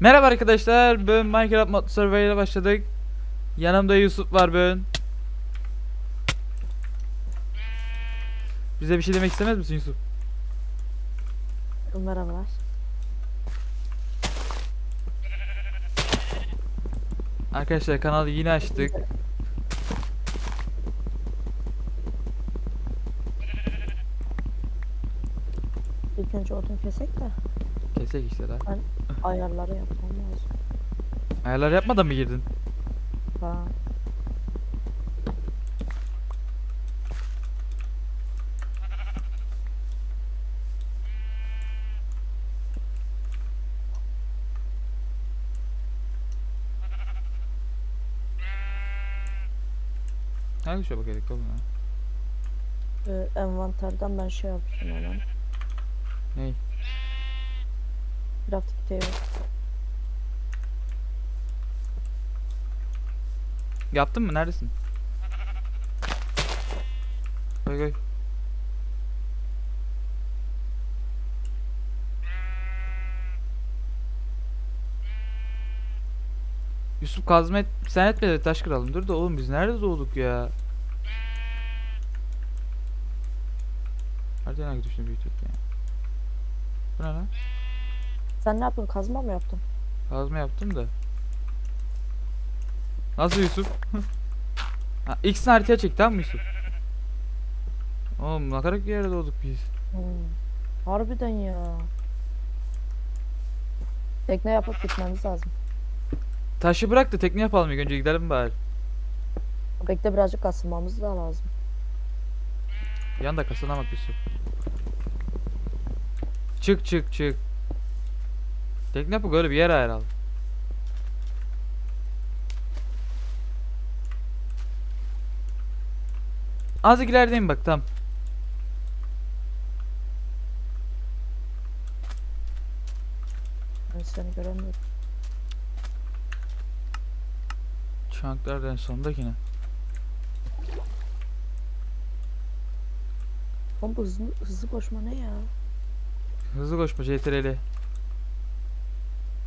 Merhaba arkadaşlar. Ben Minecraft Mod Survey'e başladık. Yanımda Yusuf var ben. Bize bir şey demek istemez misin Yusuf? Merhabalar. Arkadaşlar kanalı yine açtık. İlk önce odun kesek de Kesek işte daha. ayarları yapmam lazım. Ayarlar yapmadan mı girdin? Ha. Hangi şeye bakıyorduk oğlum ya? Ee, envanterden ben şey yapayım hemen. Ney? Grafik table. Yaptın mı? Neredesin? Koy koy. Yusuf kazma et, sen etme de taş kıralım. Dur da oğlum biz nerede doğduk ya? Hadi hangi tuşunu büyütük ya? Bu ne lan? Sen ne yaptın? Kazma mı yaptın? Kazma yaptım da. Nasıl Yusuf? ha, X'in haritaya çek tamam mı Yusuf? Oğlum ne kadar bir yerde doğduk biz. Hmm. Harbiden ya. Tekne yapıp gitmemiz lazım. Taşı bırak da tekne yapalım ilk önce gidelim bari. Bekle birazcık asılmamız da lazım. Yan da kasana bak Yusuf. Çık çık çık. Tekne yapıp böyle bir yer ayıralım. Azıcık ilerideyim bak tam. Ben seni göremiyorum. Çanklardan sondakine. Oğlum bu hızlı, hızlı koşma ne ya? Hızlı koşma CTRL.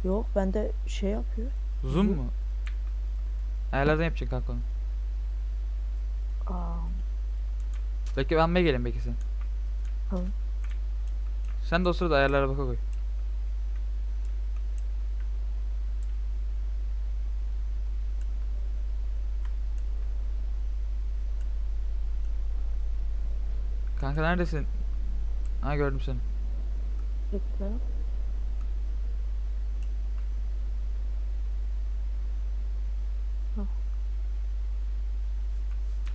Yok bende şey yapıyor. Zoom mu? Ayarlardan yapacaksın kanka onu. Aa, Bekle ben gelin belki sen. Tamam. Sen de o sırada ayarlara baka koy. Kanka neredesin? Ha gördüm seni. Bekle.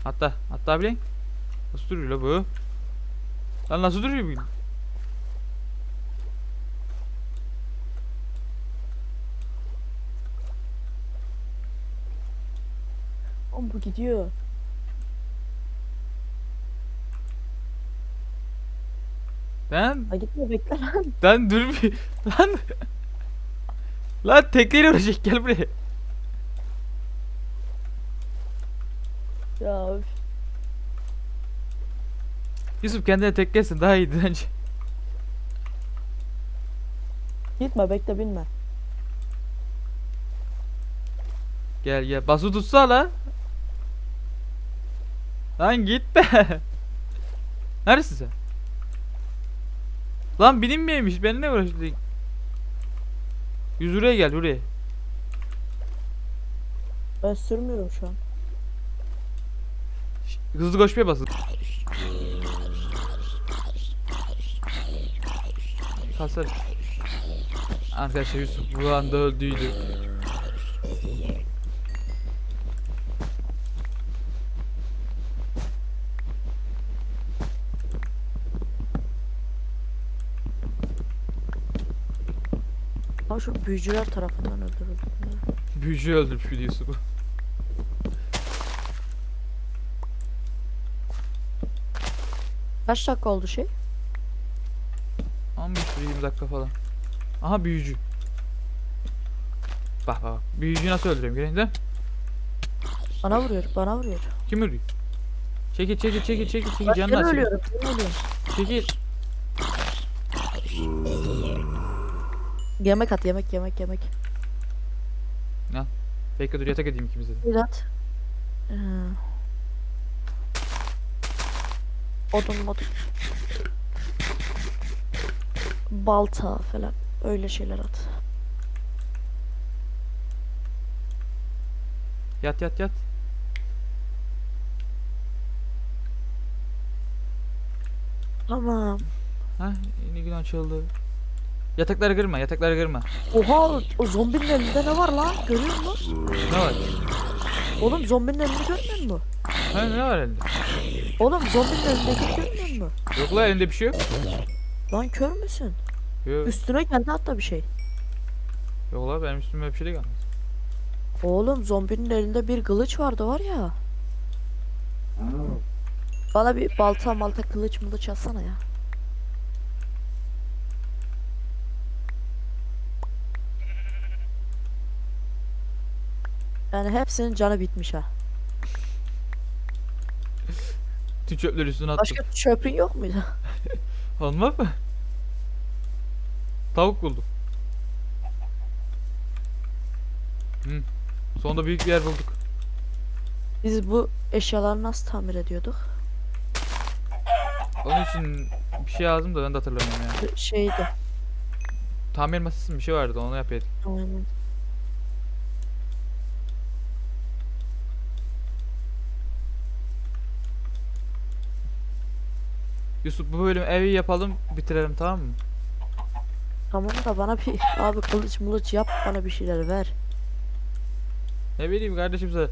Hatta hatta bileyim. Nasıl duruyor la bu? Lan nasıl duruyor bu? Oğlum bu gidiyor. Lan Ha gitme bekle lan. lan dur bir lan lan tekneyle uğraşacak gel buraya. Ya üf. Yusuf kendine teklesin daha iyiydi bence. Gitme bekle binme. Gel gel bası tutsa la. Lan gitme. Neredesin sen? Lan bilinmeymiş benimle uğraştı. Yüz buraya gel buraya. Ben sürmüyorum şu an. Hızlı koşmaya basın. Kasar. Arkadaşlar Yusuf bu anda öldüydü. Ha şu büyücüler tarafından öldürüldü. Büyücü öldürmüş bir Yusuf'u. Kaç dakika oldu şey? 15-20 dakika falan. Aha büyücü. Bak bak bak. Büyücüyü nasıl öldürüyorum değil mi? Bana vuruyor, bana vuruyor. Kim ölüyor? Çekil çekil çekil çekil çekil Ben canını aç. ölüyorum, seni ölüyorum. Çekil. Yemek at yemek yemek yemek. Bekle dur yatak edeyim ikimize. Bir at. Ee, odun modun. Balta falan. Öyle şeyler at. Yat yat yat. Tamam. Ha yeni gün açıldı. Yatakları kırma yatakları kırma. Oha o zombinin elinde ne var lan? Görüyor musun? Ne var? Oğlum zombinin elini görmüyor musun? Ha ne var elinde? Oğlum zombinin elindeki görmüyor musun? Yok la elinde bir şey yok. Lan kör müsün? Yok, Üstüne geldi hatta bir şey. yok la benim üstüme bir şey de gelmez. Oğlum zombinin elinde bir kılıç vardı var ya. Bana bir balta malta kılıç mılıç atsana ya. Yani hepsinin canı bitmiş ha. Tüm çöpleri üstüne attım. Başka çöpün yok muydu? Olmaz mı? Tavuk buldum. Hı. Sonunda büyük bir yer bulduk. Biz bu eşyaları nasıl tamir ediyorduk? Onun için bir şey lazım da ben de hatırlamıyorum ya. Bir Şeydi. Tamir masası bir şey vardı onu yapıyorduk. Aynen. Yusuf bu bölüm evi yapalım bitirelim tamam mı? Tamam da bana bir abi kılıç mılıç yap bana bir şeyler ver. Ne bileyim kardeşim sana.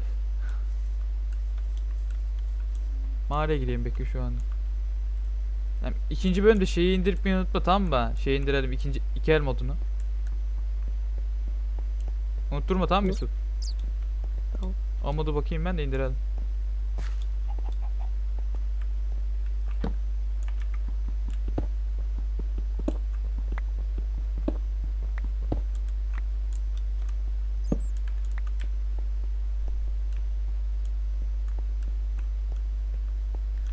Mağaraya gireyim bekle şu an. Yani ikinci bölümde şeyi indirip beni unutma tamam mı? Şeyi indirelim ikinci iki el modunu. Unutturma tamam mı. Yusuf? Tamam. O modu bakayım ben de indirelim.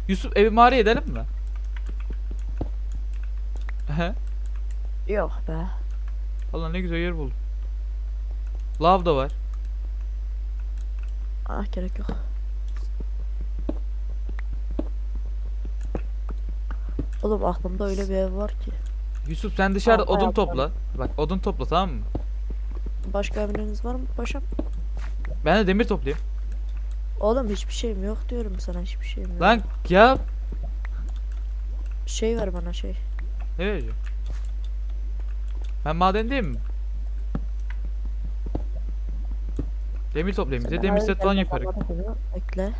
Yusuf evi mağaraya edelim mi? He? Yok be. Allah ne güzel yer buldum. Lav da var. Ah gerek yok. Oğlum aklımda öyle bir ev var ki. Yusuf sen dışarıda Tamam, odun hayatım. topla. Bak odun topla tamam mı? Başka emriniz var mı paşam? Ben de demir toplayayım. Oğlum hiçbir şeyim yok diyorum sana hiçbir şeyim yok. Lan ya Şey ver bana şey. ne vereceğim? Ben madendeyim mi? Demir toplayayım bize. Demir set falan yaparız. Bekle.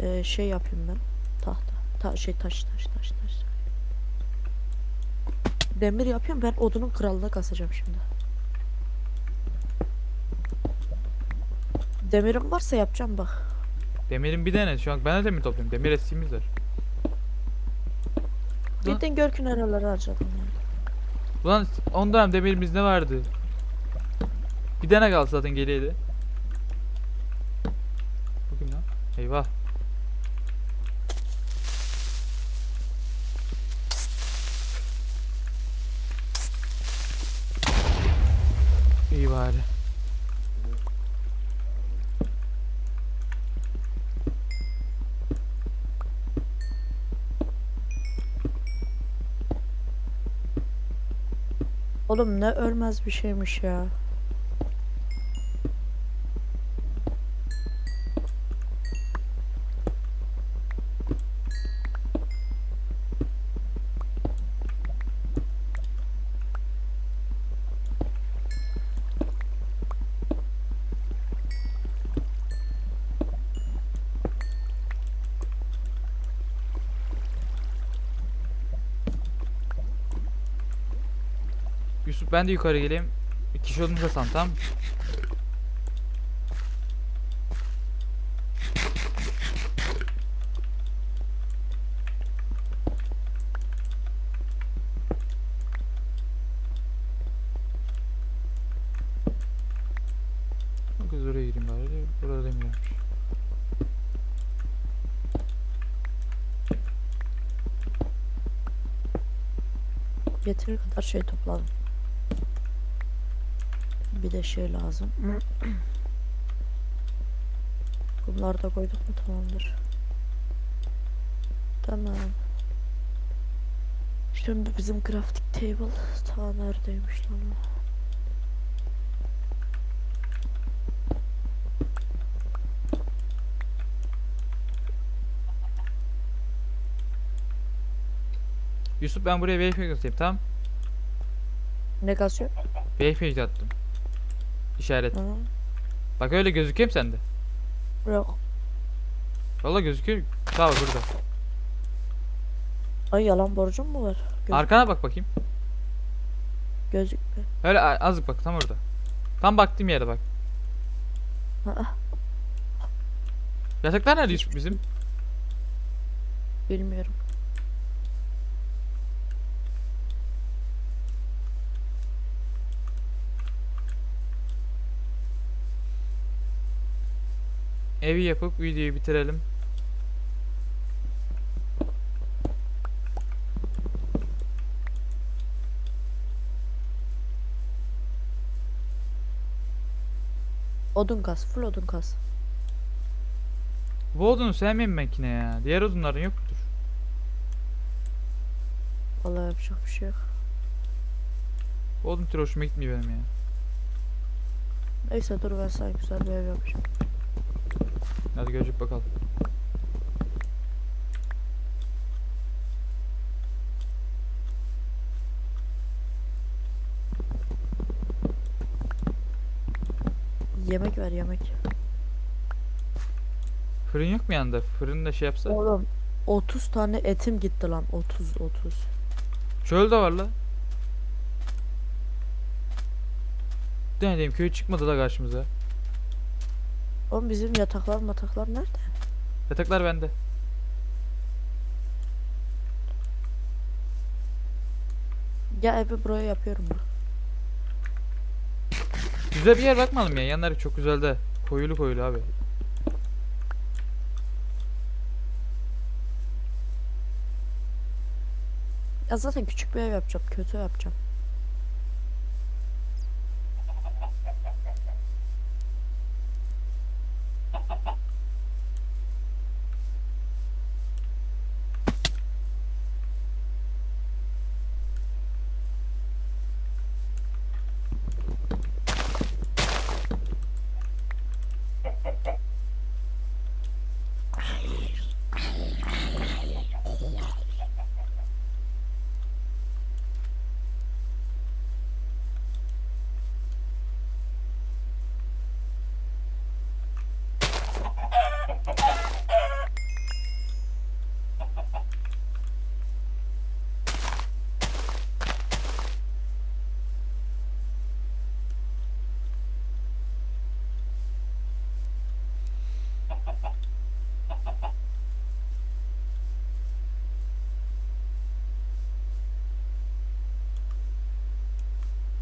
Ee, şey yapayım ben. Tahta. Ta şey taş taş taş taş. Demir yapıyorum ben odunun kralına kasacağım şimdi. Demirim varsa yapacağım bak. Demirin bir tane şu an ben de demir topluyorum. Demir eskiğimiz var. Lan- Gittin görkün araları harcadım yani. Ulan ondan demirimiz ne vardı? Bir tane kaldı zaten de. Bugün lan. Eyvah. Oğlum ne ölmez bir şeymiş ya. Ben de yukarı geleyim. Kişi olunca san tamam? Kız oraya gireyim bari. Burada demiyormuş. Yeteri kadar şey topladım. Bir de şey lazım. Bunları da koyduk mu tamamdır. Tamam. Şimdi bizim crafting table ta neredeymiş lan? Yusuf ben buraya waypoint atayım tamam. Ne kasıyor? Waypoint attım. İşaret. Ha, Bak öyle gözüküyor mu sende? yok. Valla gözüküyor. Sağ ol burada. Ay yalan borcum mu var? Göz, Arkana bak bakayım. gözükmüyor. Öyle azıcık bak tam orada. Tam baktığım yere bak. Aa, Yataklar nerede Yusuf bizim? bilmiyorum. Evi yapıp videoyu bitirelim. Odun kas, full odun kas. Bu odunu sevmem makine ya. Diğer odunların yok mudur? Vallahi yapacak bir şey yok. Bu odun türü hoşuma gitmiyor benim ya. Neyse dur ben sana güzel bir ev yapacağım. Hadi görecek bakalım. Yemek ver yemek. Fırın yok mu yanında? Fırını da şey yapsa. Oğlum 30 tane etim gitti lan 30 30. Çöl de var la. Ne diyeyim köy çıkmadı da karşımıza. Oğlum bizim yataklar mataklar nerede? Yataklar bende. Ya evi buraya yapıyorum ben. Güzel bir yer bakmadım ya. Yanları çok güzel de. Koyulu koyulu abi. Ya zaten küçük bir ev yapacağım. Kötü yapacağım.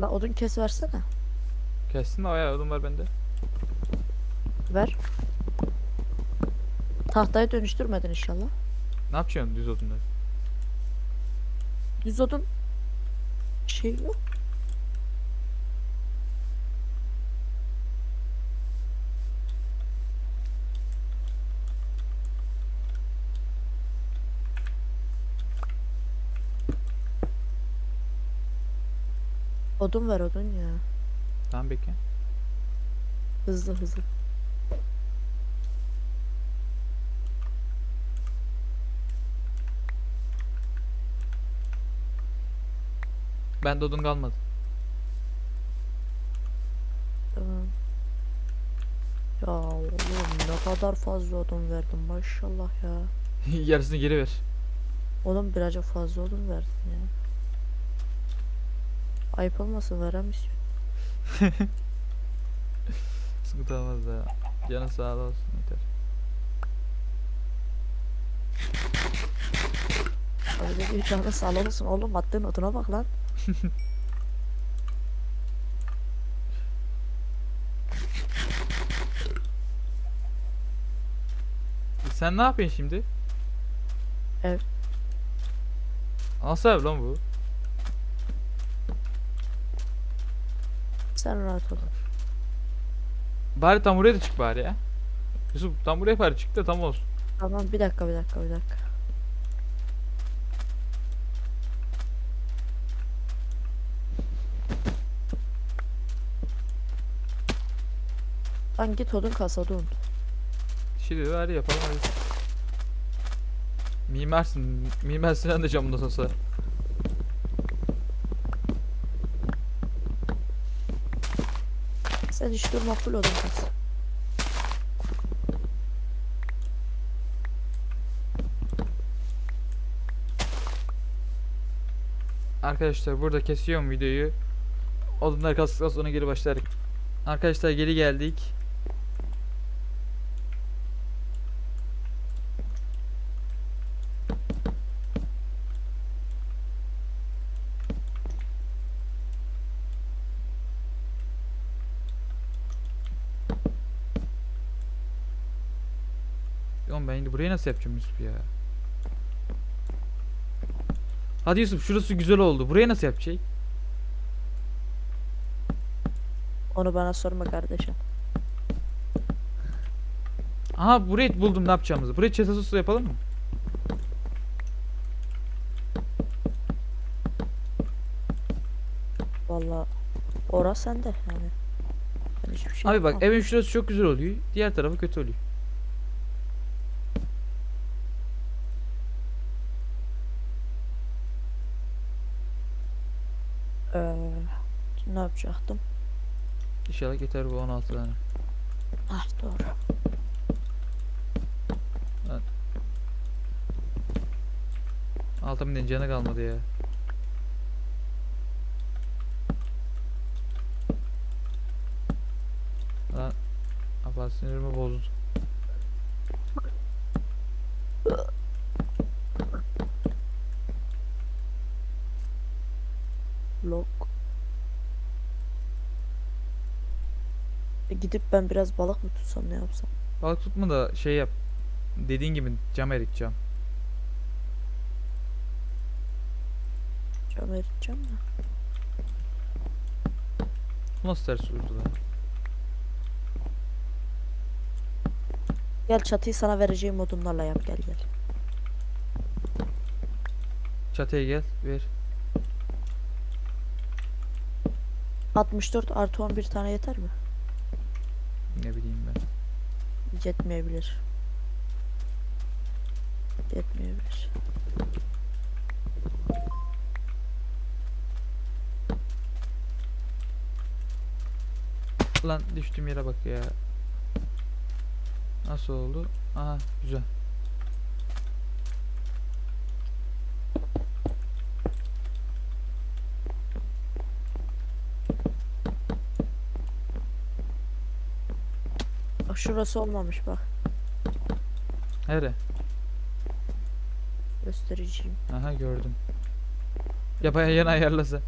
La odun kes versene. Kestin mi? Bayağı odun var bende. Ver. Tahtaya dönüştürmedin inşallah. Ne yapacaksın düz odunları? Düz odun şey yok. Odun ver odun ya. Tamam bekle. Hızlı hızlı. Bende odun kalmadı. Tamam. Ya oğlum ne kadar fazla odun verdim maşallah ya. Yarısını geri ver. Oğlum birazcık fazla odun verdin ya. Ayıp olmasın veremiyorsun. Sıkıntı olmaz da. Canın sağ olsun yeter. Abi de bir canı sağlam olsun oğlum attığın oduna bak lan. Sen ne yapıyorsun şimdi? Ev. Nasıl ev lan bu? Sen rahat ol. Bari tam buraya da çık bari ya. Yusuf tam buraya bari çık da tam olsun. Tamam bir dakika bir dakika bir dakika. Lan git odun kas odun. Şimdi hadi yapalım hadi. Mimarsın. Mimar Sinan da camında sosa. Sen hiç durma full odun kas. Arkadaşlar burada kesiyorum videoyu. Odunlar kastıktan sonra geri başlarız. Arkadaşlar geri geldik. Oğlum ben şimdi burayı nasıl yapacağım Yusuf ya? Hadi Yusuf şurası güzel oldu. Burayı nasıl yapacak? Onu bana sorma kardeşim. Aha burayı buldum ne yapacağımızı. Burayı çetesi su yapalım mı? Valla orası sende yani. Ben hiçbir şey Abi bak evin şurası çok güzel oluyor. Diğer tarafı kötü oluyor. Ee, ne yapacaktım? İnşallah yeter bu 16 tane. Ah doğru. Altı binden canı kalmadı ya. Lan Abla sinirimi bozdu. Gidip ben biraz balık mı tutsam ne yapsam? Balık tutma da şey yap. Dediğin gibi cam erik cam. Cam eriteceğim de. Bu nasıl ters vurdu lan? Gel çatıyı sana vereceğim odunlarla yap gel gel. Çatıya gel ver. 64 artı 11 tane yeter mi? Ne bileyim ben. Yetmeyebilir. Yetmeyebilir. Lan düştüğüm yere bak ya. Nasıl oldu? Aha güzel. Şurası olmamış bak. Nere? Göstereceğim. Aha gördüm. Ya bayağı yan ayarlasa.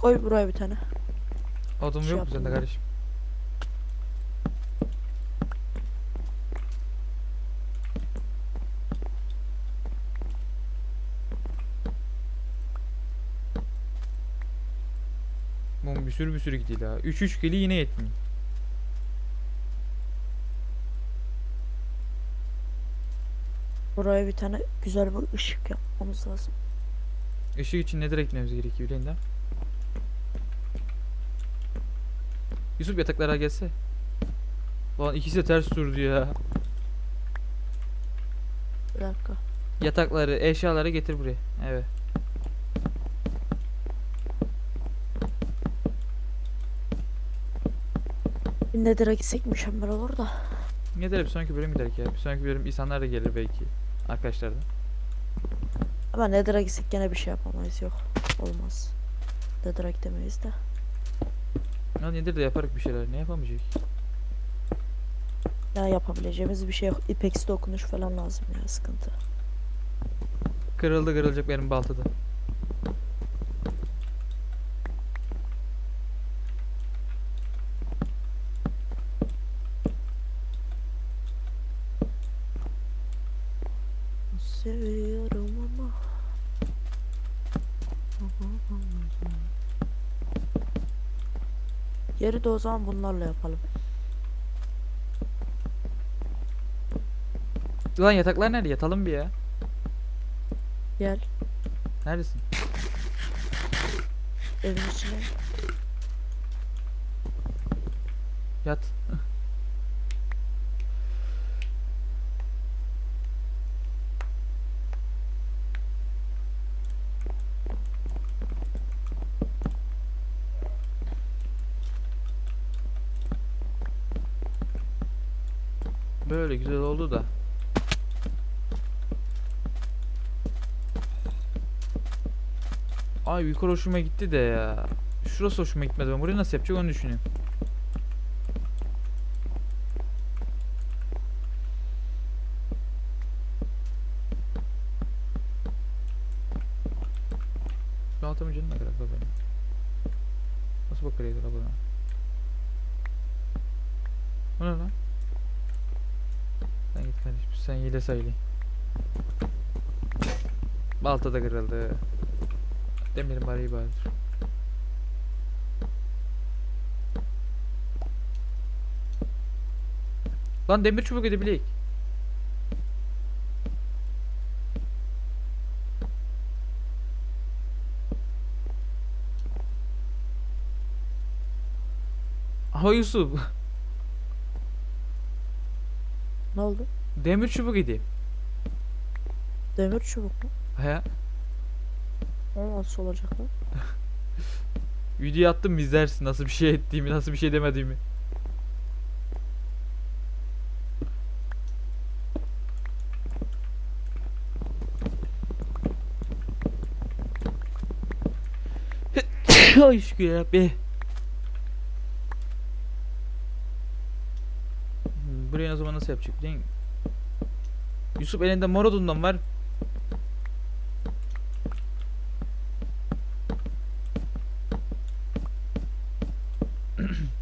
Koy buraya bir tane. Odum Şey yok mu sende kardeşim? Bir sürü bir sürü gidiyor ha. 3 3 geli yine yetmiyor. Buraya bir tane güzel bir ışık yapmamız lazım. Işık için ne direkt gitmemiz gerekiyor bilin de. Yusuf yataklara gelse. Lan ikisi de ters durdu ya. Bir dakika. Yatakları, eşyaları getir buraya. Evet. Nether'a gitsek mükemmel olur da. Ne der bir sonraki bölüm giderik ya. Bir sonraki bölüm insanlar da gelir belki. Arkadaşlar da. Ama Nether'a gitsek gene bir şey yapamayız yok. Olmaz. Nether'a gidemeyiz de. Ya nedir de yaparız bir şeyler. Ne yapamayacak? Ya yapabileceğimiz bir şey yok. İpeksi dokunuş falan lazım ya sıkıntı. Kırıldı kırılacak benim baltada. seviyorum ama. Yeri de o zaman bunlarla yapalım. Lan yataklar nerede? Yatalım bir ya. Gel Neredesin? evin içine. Yat. Böyle güzel oldu da. Ay yukarı hoşuma gitti de ya. Şurası hoşuma gitmedi. Ben burayı nasıl yapacak onu düşünüyorum. Şu altımın canı ne kadar da benim. Nasıl bakıyordu la buna? Bu ne lan? Sen git kardeşim sen hile sayılı. Balta da kırıldı. Demirim bari vardır. Lan demir çubuk edebileyik. Aha Yusuf. Ne oldu? Demir çubuk edeyim. Demir çubuk mu? He. O nasıl olacak lan? Video attım izlersin nasıl bir şey ettiğimi, nasıl bir şey demediğimi. Ay şükür yarabbi. Hmm, Burayı o zaman nasıl yapacak biliyor musun? Yusuf elinde mor odundan var. mm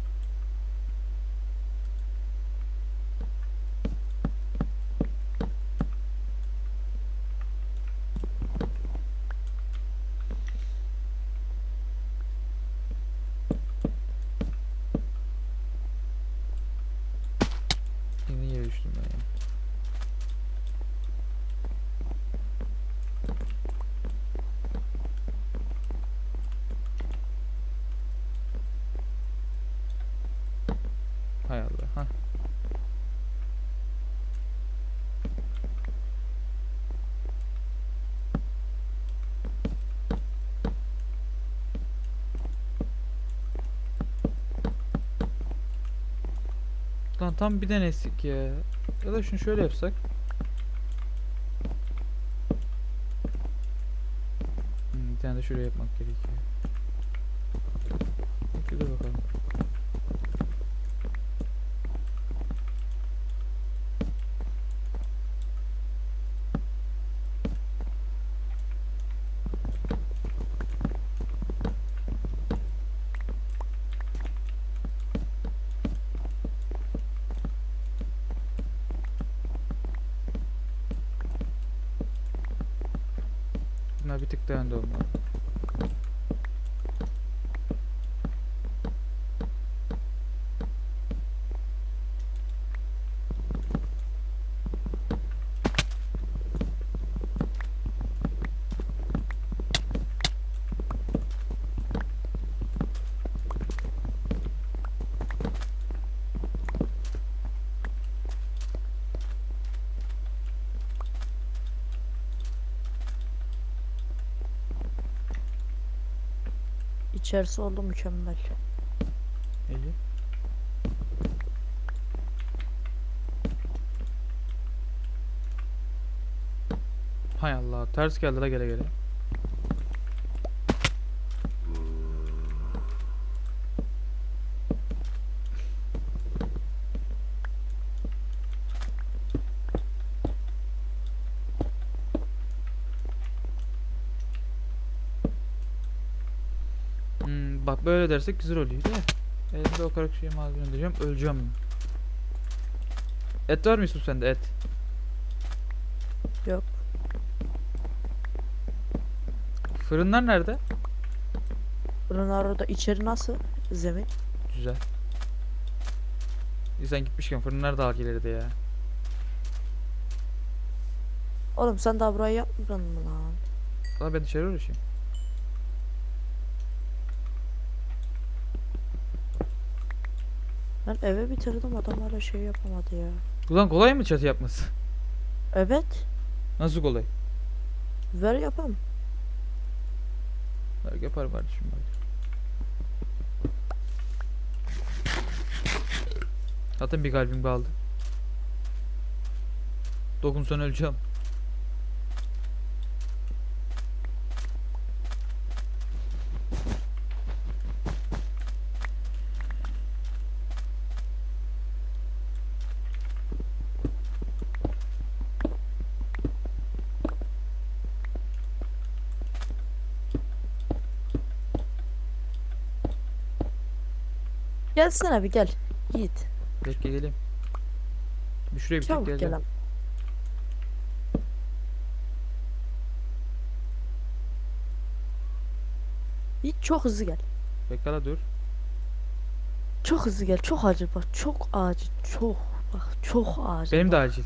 Lan tam bir denesik ya. Ya da şunu şöyle yapsak. Hmm, bir tane de şuraya yapmak gerekiyor. Bakalım. İçerisi oldu mükemmel. İyi. Hay Allah ters geldi la gele gele. edersek güzel oluyor değil mi? Elimde o kadar şey malzeme diyeceğim. Öleceğim. Et var mı Yusuf sende et? Yok. Fırınlar nerede? Fırınlar orada. İçeri nasıl? Zemin. Güzel. Sen gitmişken fırınlar da al gelirdi ya. Oğlum sen daha burayı yapmadın mı lan? Lan ben dışarı uğraşayım. Ben eve bitirdim adam hala şey yapamadı ya. Ulan kolay mı çatı yapması? Evet. Nasıl kolay? Ver yapalım. Bak yapar kardeşim bak. Zaten bir kalbim kaldı. Dokunsan öleceğim. Gelsene bir gel. Yiğit. Bekle geleyim. Bir şuraya bir tek Çabuk geleceğim. gel. Yiğit çok hızlı gel. Bekle la dur. Çok hızlı gel. Çok acil bak. Çok acil. Çok. Bak çok acil. Benim de bak. acil.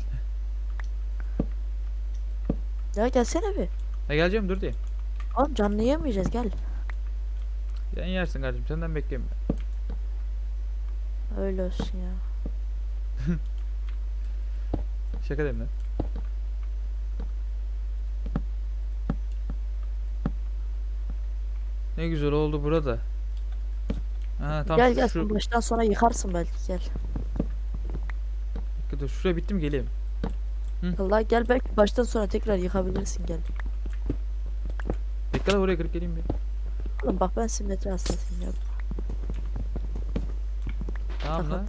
Ya gelsene bir. Ha geleceğim dur diye. Oğlum canlı yemeyeceğiz gel. Sen yersin kardeşim senden ben. Öyle olsun ya. Şaka deme lan. Ne güzel oldu burada. Ha tamam gel gel şu, baştan sona yıkarsın belki gel. dur şuraya bitti mi geleyim. Allah gel belki baştan sona tekrar yıkabilirsin gel. Bekle oraya kırıp geleyim bir. Oğlum bak ben simetri hastasıyım ya. Tamam lan.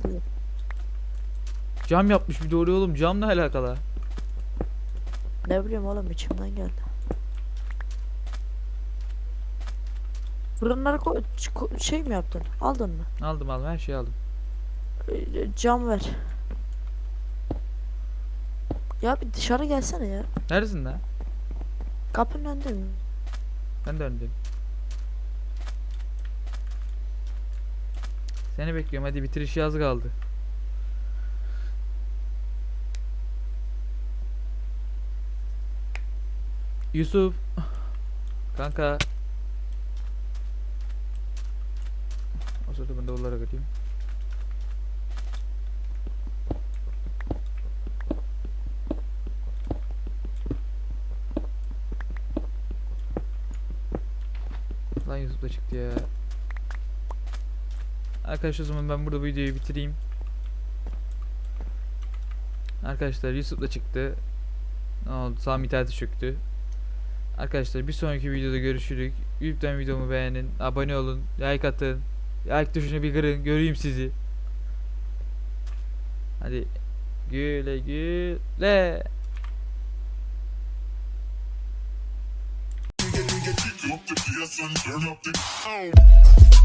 Cam yapmış bir doğru oğlum camla alakalı. Ne bileyim oğlum içimden geldi. Fırınları ko- ç- ko- şey mi yaptın? Aldın mı? Aldım aldım her şeyi aldım. Ee, Cam ver. Ya bir dışarı gelsene ya. Neredesin lan? Kapının önünde mi? Ben de öndeyim. Seni bekliyorum hadi bitiriş yaz kaldı. Yusuf. Kanka. O sırada ben onlara gideyim. Lan Yusuf da çıktı ya. Arkadaşlar o zaman ben burada videoyu bitireyim. Arkadaşlar Yusuf da çıktı. Ne oldu? Sami interneti çöktü. Arkadaşlar bir sonraki videoda görüşürük. Lütfen videomu beğenin, abone olun, like atın. Like tuşuna bir kırın, göreyim sizi. Hadi güle güle. Turn up the.